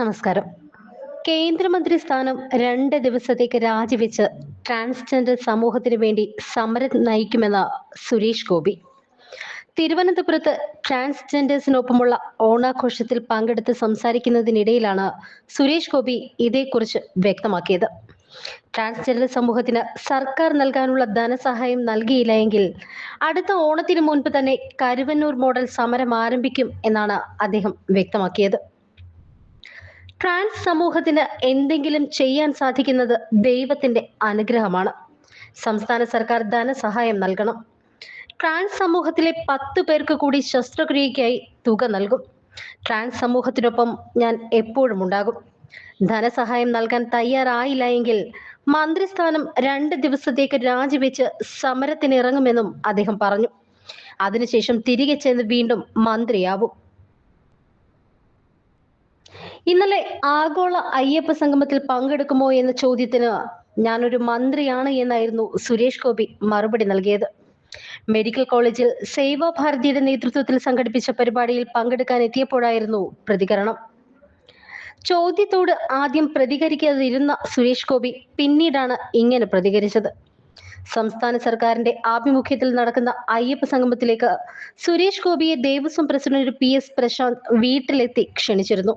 നമസ്കാരം. കേന്ദ്രമന്ത്രി സ്ഥാനം രണ്ട് ദിവസത്തേക്ക് രാജിവെച്ച് ട്രാൻസ്ജെൻഡർ സമൂഹത്തിന് വേണ്ടി സമരം നയിക്കുമെന്ന സുരേഷ് ഗോപി. തിരുവനന്തപുരത്ത് ട്രാൻസ്ജെൻഡേഴ്സിനൊപ്പമുള്ള ഓണാഘോഷത്തിൽ പങ്കെടുത്ത് സംസാരിക്കുന്നതിനിടയിലാണ് സുരേഷ് ഗോപി ഇതേക്കുറിച്ച് വ്യക്തമാക്കിയത്. ട്രാൻസ്ജെൻഡർ സമൂഹത്തിന് സർക്കാർ നൽകാനുള്ള ധനസഹായം നൽകിയില്ല എങ്കിൽ അടുത്ത ഓണത്തിന് മുൻപ് തന്നെ കരുവന്നൂർ മോഡൽ സമരം ആരംഭിക്കും എന്നാണ് അദ്ദേഹം വ്യക്തമാക്കിയത്. ട്രാൻസ് സമൂഹത്തിന് എന്തെങ്കിലും ചെയ്യാൻ സാധിക്കുന്നത് ദൈവത്തിന്റെ അനുഗ്രഹമാണ്. സംസ്ഥാന സർക്കാർ ധനസഹായം നൽകണം. ട്രാൻസ് സമൂഹത്തിലെ പത്ത് പേർക്ക് കൂടി ശസ്ത്രക്രിയയ്ക്കായി തുക നൽകും. ട്രാൻസ് സമൂഹത്തിനൊപ്പം ഞാൻ എപ്പോഴും ഉണ്ടാകും. ധനസഹായം നൽകാൻ തയ്യാറായില്ല എങ്കിൽ മന്ത്രിസ്ഥാനം രണ്ട് ദിവസത്തേക്ക് രാജിവെച്ച് സമരത്തിനിറങ്ങുമെന്നും അദ്ദേഹം പറഞ്ഞു. അതിനുശേഷം തിരികെ ചെന്ന് വീണ്ടും മന്ത്രിയാവും. ഇന്നലെ ആഗോള അയ്യപ്പ സംഗമത്തിൽ പങ്കെടുക്കുമോ എന്ന ചോദ്യത്തിന് ഞാനൊരു മന്ത്രിയാണ് എന്നായിരുന്നു സുരേഷ് ഗോപി മറുപടി നൽകിയത്. മെഡിക്കൽ കോളേജിൽ സേവാഭാരതിയുടെ നേതൃത്വത്തിൽ സംഘടിപ്പിച്ച പരിപാടിയിൽ പങ്കെടുക്കാൻ എത്തിയപ്പോഴായിരുന്നു പ്രതികരണം. ചോദ്യത്തോട് ആദ്യം പ്രതികരിക്കാതിരുന്ന സുരേഷ് ഗോപി പിന്നീടാണ് ഇങ്ങനെ പ്രതികരിച്ചത്. സംസ്ഥാന സർക്കാരിന്റെ ആഭിമുഖ്യത്തിൽ നടക്കുന്ന അയ്യപ്പ സംഗമത്തിലേക്ക് സുരേഷ് ഗോപിയെ Devaswom president P S Prashanth വീട്ടിലെത്തി ക്ഷണിച്ചിരുന്നു.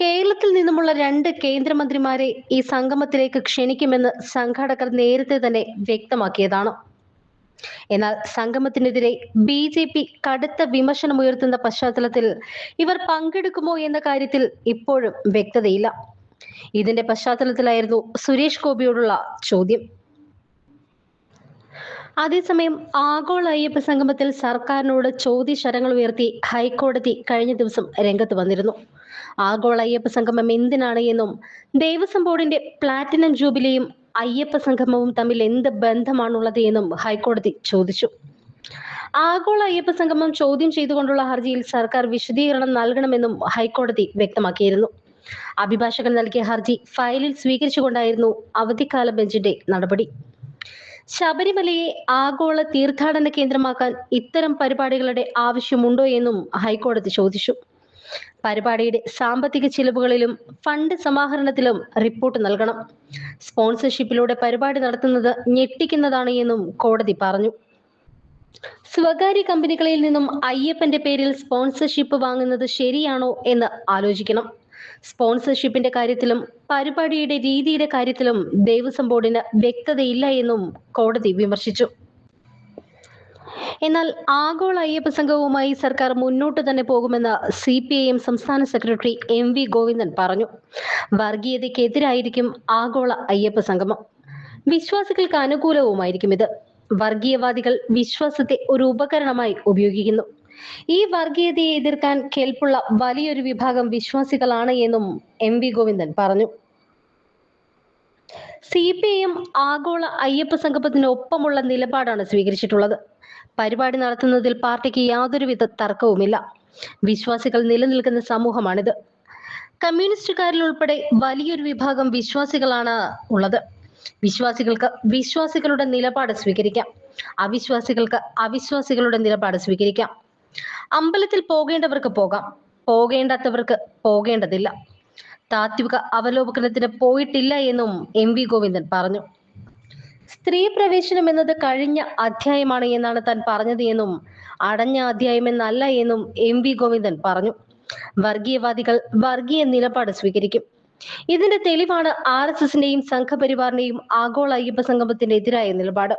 കേരളത്തിൽ നിന്നുമുള്ള രണ്ട് കേന്ദ്രമന്ത്രിമാരെ ഈ സംഗമത്തിലേക്ക് ക്ഷണിക്കുമെന്ന് സംഘാടകർ നേരത്തെ തന്നെ വ്യക്തമാക്കിയതാണ്. എന്നാൽ സംഗമത്തിനെതിരെ ബി ജെ പി കടുത്ത വിമർശനമുയർത്തുന്ന പശ്ചാത്തലത്തിൽ ഇവർ പങ്കെടുക്കുമോ എന്ന കാര്യത്തിൽ ഇപ്പോഴും വ്യക്തതയില്ല. ഇതിന്റെ പശ്ചാത്തലത്തിലായിരുന്നു സുരേഷ് ഗോപിയോടുള്ള ചോദ്യം. അതേസമയം ആഗോള അയ്യപ്പ സംഗമത്തിൽ സർക്കാരിനോട് ചോദ്യശരങ്ങൾ ഉയർത്തി ഹൈക്കോടതി കഴിഞ്ഞ ദിവസം രംഗത്ത് വന്നിരുന്നു. ആഗോള അയ്യപ്പ സംഗമം എന്തിനാണ് എന്നും ദേവസ്വം ബോർഡിന്റെ പ്ലാറ്റിനം ജൂബിലിയും അയ്യപ്പ സംഗമവും തമ്മിൽ എന്ത് ബന്ധമാണുള്ളത് എന്നും ഹൈക്കോടതി ചോദിച്ചു. ആഗോള അയ്യപ്പ സംഗമം ചോദ്യം ചെയ്തുകൊണ്ടുള്ള ഹർജിയിൽ സർക്കാർ വിശദീകരണം നൽകണമെന്നും ഹൈക്കോടതി വ്യക്തമാക്കിയിരുന്നു. അഭിഭാഷകൻ നൽകിയ ഹർജി ഫയലിൽ സ്വീകരിച്ചുകൊണ്ടായിരുന്നു അവധിക്കാല ബെഞ്ചിന്റെ നടപടി. ശബരിമലയെ ആഗോള തീർത്ഥാടന കേന്ദ്രമാക്കാൻ ഇത്തരം പരിപാടികളുടെ ആവശ്യമുണ്ടോ എന്നും ഹൈക്കോടതി ചോദിച്ചു. പരിപാടിയുടെ സാമ്പത്തിക ചിലവുകളിലും ഫണ്ട് സമാഹരണത്തിലും റിപ്പോർട്ട് നൽകണം. സ്പോൺസർഷിപ്പിലൂടെ പരിപാടി നടത്തുന്നത് ഞെട്ടിക്കുന്നതാണ് എന്നും കോടതി പറഞ്ഞു. സ്വകാര്യ കമ്പനികളിൽ നിന്നും അയ്യപ്പന്റെ പേരിൽ സ്പോൺസർഷിപ്പ് വാങ്ങുന്നത് ശരിയാണോ എന്ന് ആലോചിക്കണം. സ്പോൺസർഷിപ്പിന്റെ കാര്യത്തിലും പരിപാടിയുടെ രീതിയുടെ കാര്യത്തിലും ദേവസ്വം ബോർഡിന് വ്യക്തതയില്ല എന്നും കോടതി വിമർശിച്ചു. എന്നാൽ ആഗോള അയ്യപ്പ സംഘവുമായി സർക്കാർ മുന്നോട്ട് തന്നെ പോകുമെന്ന് സി പി ഐ എം സംസ്ഥാന സെക്രട്ടറി എം വി ഗോവിന്ദൻ പറഞ്ഞു. വർഗീയതയ്ക്കെതിരായിരിക്കും ആഗോള അയ്യപ്പ സംഗമം. വിശ്വാസികൾക്ക് അനുകൂലവുമായിരിക്കും ഇത്. വർഗീയവാദികൾ വിശ്വാസത്തെ ഒരു ഉപകരണമായി ഉപയോഗിക്കുന്നു. ഈ വർഗീയതയെ എതിർക്കാൻ കേൾപ്പുള്ള വലിയൊരു വിഭാഗം വിശ്വാസികളാണ് എന്നും എം വി ഗോവിന്ദൻ പറഞ്ഞു. സി പി ഐ എം ആഗോള അയ്യപ്പ സംഗമത്തിനൊപ്പമുള്ള നിലപാടാണ് സ്വീകരിച്ചിട്ടുള്ളത്. പരിപാടി നടത്തുന്നതിൽ പാർട്ടിക്ക് യാതൊരുവിധ തർക്കവുമില്ല. വിശ്വാസികൾ നിലനിൽക്കുന്ന സമൂഹമാണിത്. കമ്മ്യൂണിസ്റ്റുകാരിൽ ഉൾപ്പെടെ വലിയൊരു വിഭാഗം വിശ്വാസികളാണ് ഉള്ളത്. വിശ്വാസികൾക്ക് വിശ്വാസികളുടെ നിലപാട് സ്വീകരിക്കാം. അവിശ്വാസികൾക്ക് അവിശ്വാസികളുടെ നിലപാട് സ്വീകരിക്കാം. അമ്പലത്തിൽ പോകേണ്ടവർക്ക് പോകാം. പോകേണ്ടാത്തവർക്ക് പോകേണ്ടതില്ല. താത്വിക അവലോകനത്തിന് പോയിട്ടില്ല എന്നും എം വി ഗോവിന്ദൻ പറഞ്ഞു. സ്ത്രീ പ്രവേശനം എന്നത് കഴിഞ്ഞ അധ്യായമാണ് എന്നാണ് താൻ പറഞ്ഞത് എന്നും അടഞ്ഞ അധ്യായം എന്നല്ല എന്നും എം വി ഗോവിന്ദൻ പറഞ്ഞു. വർഗീയവാദികൾ വർഗീയ നിലപാട് സ്വീകരിക്കും. ഇതിന്റെ തെളിവാണ് ആർ എസ് എസിന്റെയും സംഘപരിവാറിന്റെയും ആഗോള അയ്യപ്പ സംഗമത്തിന്റെ എതിരായ നിലപാട്.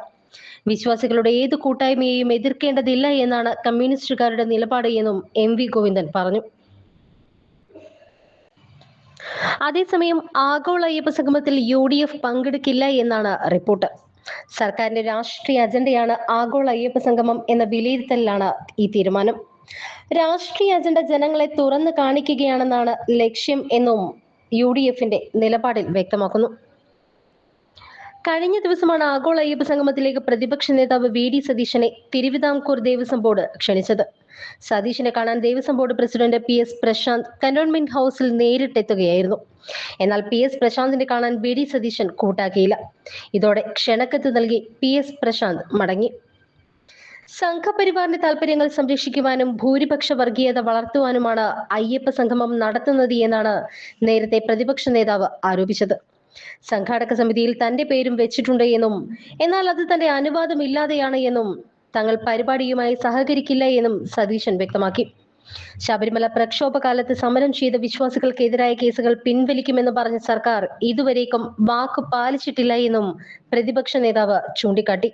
വിശ്വാസികളുടെ ഏത് കൂട്ടായ്മയെയും എതിർക്കേണ്ടതില്ല എന്നാണ് കമ്മ്യൂണിസ്റ്റുകാരുടെ നിലപാട് എന്നും എം വി ഗോവിന്ദൻ പറഞ്ഞു. അതേസമയം ആഗോള അയ്യപ്പ സംഗമത്തിൽ യു ഡി എഫ് പങ്കെടുക്കില്ല എന്നാണ് റിപ്പോർട്ട്. സർക്കാരിന്റെ രാഷ്ട്രീയ അജണ്ടയാണ് ആഗോള അയ്യപ്പ സംഗമം എന്ന വിലയിരുത്തലിലാണ് ഈ തീരുമാനം. രാഷ്ട്രീയ അജണ്ട ജനങ്ങളെ തുറന്നു കാണിക്കുകയാണെന്നാണ് ലക്ഷ്യം എന്നും യു ഡി എഫിന്റെ നിലപാടിൽ വ്യക്തമാക്കുന്നു. കഴിഞ്ഞ ദിവസമാണ് ആഗോള അയ്യപ്പ സംഗമത്തിലേക്ക് പ്രതിപക്ഷ നേതാവ് വി ഡി സതീശനെ തിരുവിതാംകൂർ ദേവസ്വം ബോർഡ് ക്ഷണിച്ചത്. സതീശനെ കാണാൻ Devaswom board president P S Prashanth cantonment ഹൗസിൽ നേരിട്ടെത്തുകയായിരുന്നു. എന്നാൽ പി എസ് പ്രശാന്തിനെ കാണാൻ ബി ഡി സതീശൻ കൂട്ടാക്കിയില്ല. ഇതോടെ ക്ഷണക്കത്ത് നൽകി പി എസ് പ്രശാന്ത് മടങ്ങി. സംഘപരിവാറിന്റെ താല്പര്യങ്ങൾ സംരക്ഷിക്കുവാനും ഭൂരിപക്ഷ വർഗീയത വളർത്തുവാനുമാണ് അയ്യപ്പ സംഗമം നടത്തുന്നത് എന്നാണ് നേരത്തെ പ്രതിപക്ഷ നേതാവ് ആരോപിച്ചത്. സംഘാടക സമിതിയിൽ തന്റെ പേരും വെച്ചിട്ടുണ്ട് എന്നും എന്നാൽ അത് തന്റെ അനുവാദമില്ലാതെയാണ് എന്നും തങ്ങൾ പരിപാടിയുമായി സഹകരിക്കില്ല എന്നും സതീശൻ വ്യക്തമാക്കി. ശബരിമല പ്രക്ഷോഭകാലത്ത് സമരം ചെയ്ത വിശ്വാസികൾക്കെതിരായ കേസുകൾ പിൻവലിക്കുമെന്ന് പറഞ്ഞ സർക്കാർ ഇതുവരേക്കും വാക്ക് പാലിച്ചിട്ടില്ല എന്നും പ്രതിപക്ഷ നേതാവ് ചൂണ്ടിക്കാട്ടി.